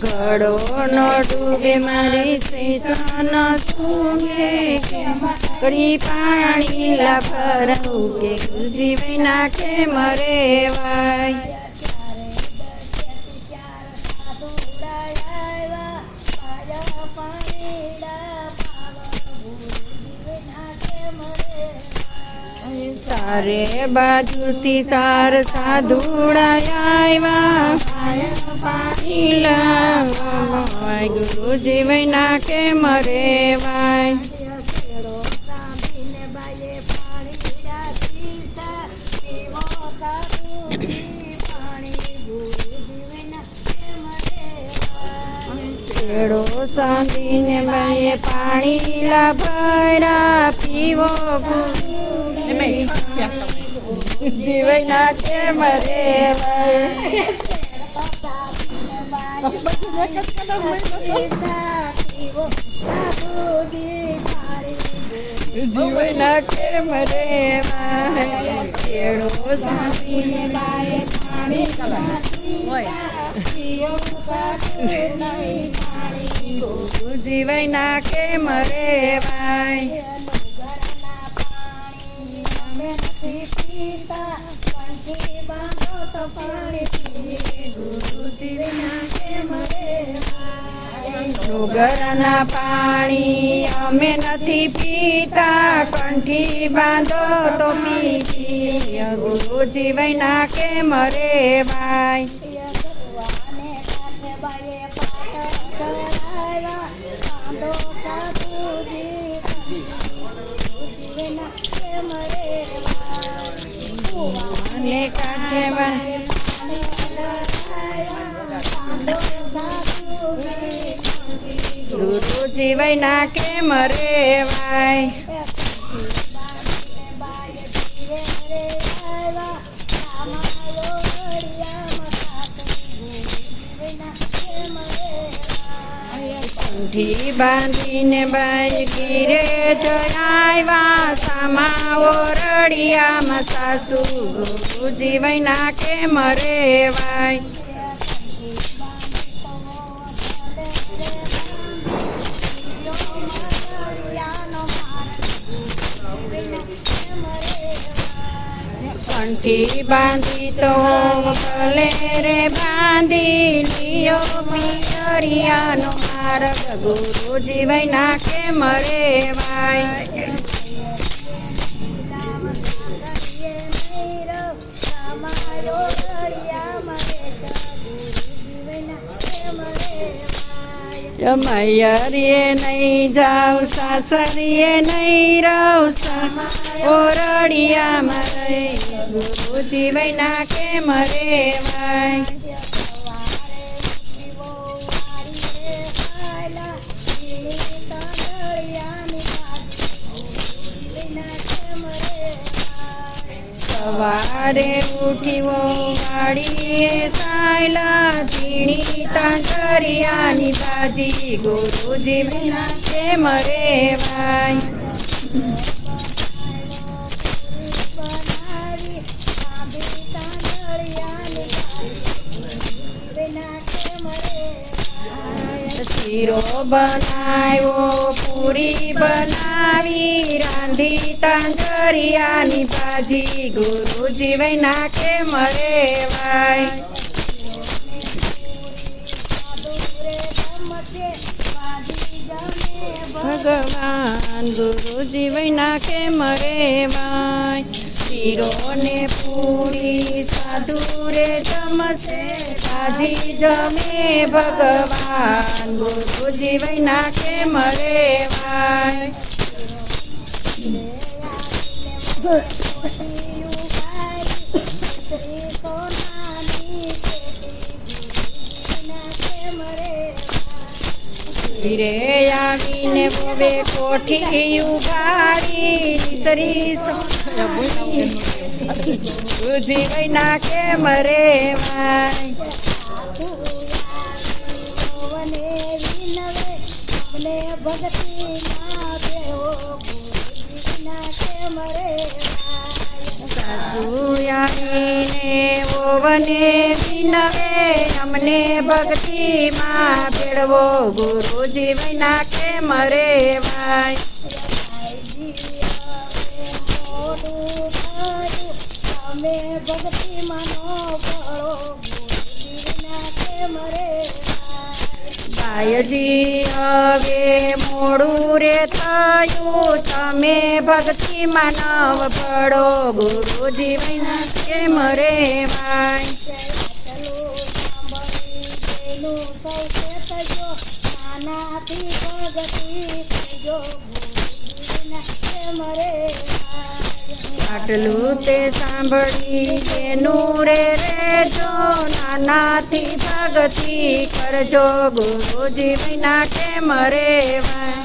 ઘડો નો ડૂબે મારી સીતાન સૂંઘે. કરી પાણી લા ભરવું કે ગુરુજી વિના કેમ રેવાય તારે બાજુથી સાર સાધુડાયા પાણી લાવવા ગુરુજી વિના મરે રેવાય છેડો સાંભળીને સાધુજી પાણી ગુરુજી વિના કેમ રેવાય છેડો સાંધીને બાએ પાણી લા પીવો વિના કેમ જીવના કેમ રેવાય છેડો સાંધીને બાએ ગુરુજી વિના કેમ રેવાય ડુગરના પાણી અમે નથી પીતા કંઠી બાંધો તો પી ગુરુજી મરે ભાઈ? રેવાય અને કાંઠે બાંધી ગુરુજી વિના કેમ કંઠી બાંધીને બાઈ ગીરે જણાવ્યા સામા ઓરડિયામાં સાસુ ગુરુજી વિના કેમ રેવાય કંઠી બાંધી તો ભલે રે બાંધી લિયો પિયરિયાનો માર્ગ ગુરુજી વિના કેમ રેવાય જમૈયરીએ નહીં જાઉં સાસરીએ નહીં રહું ઓરડિયા મરે ગુરુજી કે મરે રેવાય સવારે ઉઠીવો વાડીએ સાયલા ઝીણી તાંતરિયાની બાજી ગુરુજી વિના મરે રેવાય શીરો બનાવ્યો, પૂરી બનાવી, રાંધી તાંજરિયાની ભાજી. ગુરુજી વૈ નાખે મરે રેવાય ભગવાન ગુરુજી વૈ નાખે રેવાય શીરો ને પૂરી સાધુ રે જમશે સાધી જમે ભગવાન. ગુરુજી કે મરે રેવાય? ધીરે આવીને હવે કોઠી ઉગાડી તરી જીવાઈ નાખે મરે ભગતી મરે સાસુ આવીને પાણીને વિનવે અમને ભક્તિમાં ભેળવો. ગુરુજી વિના કેમ રેવાય ભાઈજી હવે મોડું રે થયું. તમે ભક્તિ માનવ પડો ગુરુજી વિના કેમ કહેજો નાનાથી ભગતી થજો ગુરુજીના કેમ રેવાય આટલું તે સાંભળી જેનું રે રેજો નાનાથી ભગતિ કરજો ગુરુજી વિના કેમ રેવાય?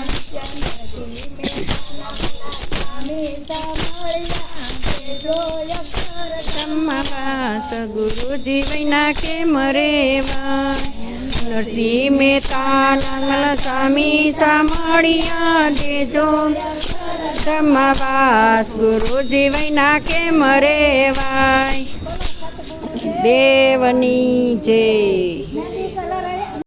બ્રહ્મવાસ ગુરુજી વિના કેમ રેવાય? નરસિંહ મહેતા નંગલ સ્વામી સામળિયા દેજો. બ્રહ્મવાસ ગુરુજી કે કેમ રેવાય? દેવની જય.